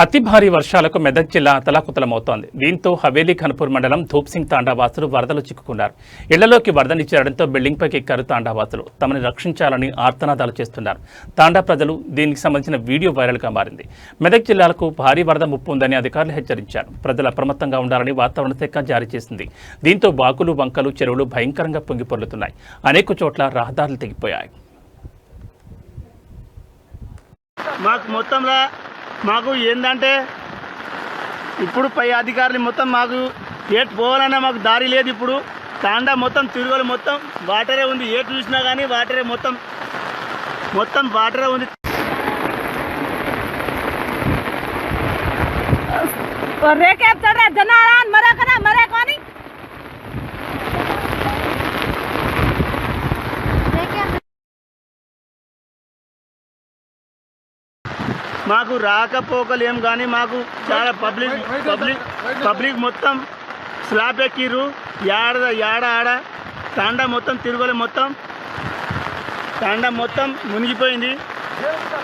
అతి భారీ వర్షాలకు మెదక్ జిల్లా అతలాకుతలమవుతోంది దీంతో హవేలీ ఖన్పూర్ మండలం ధూప్సింగ్ తాండావాసులు వరదలు చిక్కుకున్నారు. ఇళ్ళలోకి వరదని చేరడంతో బిల్డింగ్ పైకి ఎక్కారు తాండావాసులు. తమని రక్షించాలని ఆర్తనాదాలు చేస్తున్నారు. తాండా ప్రజలు దీనికి సంబంధించిన వీడియో వైరల్గా మారింది. మెదక్ జిల్లాలకు భారీ వరద ముప్పు ఉందని అధికారులు హెచ్చరించారు. ప్రజలు అప్రమత్తంగా ఉండాలని వాతావరణ శాఖ జారీ చేసింది. దీంతో బాకులు వంకలు చెరువులు భయంకరంగా పొంగిపొర్లుతున్నాయి. అనేక చోట్ల రహదారులు తెగిపోయాయి. మాకు మొత్తంలో మాకు ఏంటంటే ఇప్పుడు పై అధికారులు మొత్తం మాకు ఏటు పోవాలన్నా మాకు దారి లేదు ఇప్పుడు. తాండా మొత్తం తిరుగులు మొత్తం వాటరే ఉంది. ఏటు చూసినా కానీ వాటరే మొత్తం మొత్తం వాటరే ఉంది. రేకేప్ చడ్రా మరే కనా మరే కోని మాకు రాకపోకలు ఏం కానీ మాకు చాలా పబ్లిక్ పబ్లిక్ పబ్లిక్ మొత్తం స్లాబ్ ఎక్కిర్రు. యాడ యాడ ఆడ. తాండా మొత్తం తిరుగులు మొత్తం. తాండా మొత్తం మునిగిపోయింది.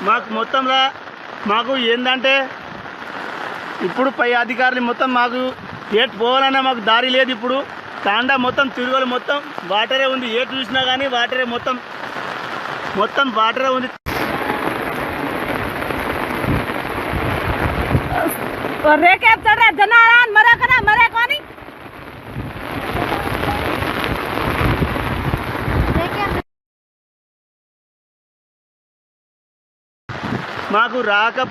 మాకు మొత్తంలో మాకు ఏంటంటే ఇప్పుడు పై అధికారులు మొత్తం మాకు ఏటు పోవాలన్నా మాకు దారి లేదు ఇప్పుడు. తాండా మొత్తం తిరుగులు మొత్తం వాటరే ఉంది. ఏటు చూసినా కానీ వాటరే మొత్తం. మొత్తం వాటరే ఉంది. రేకేప్ చడ్రా జనారాన్ మరే కనా మరే కోని మాకు రాకపో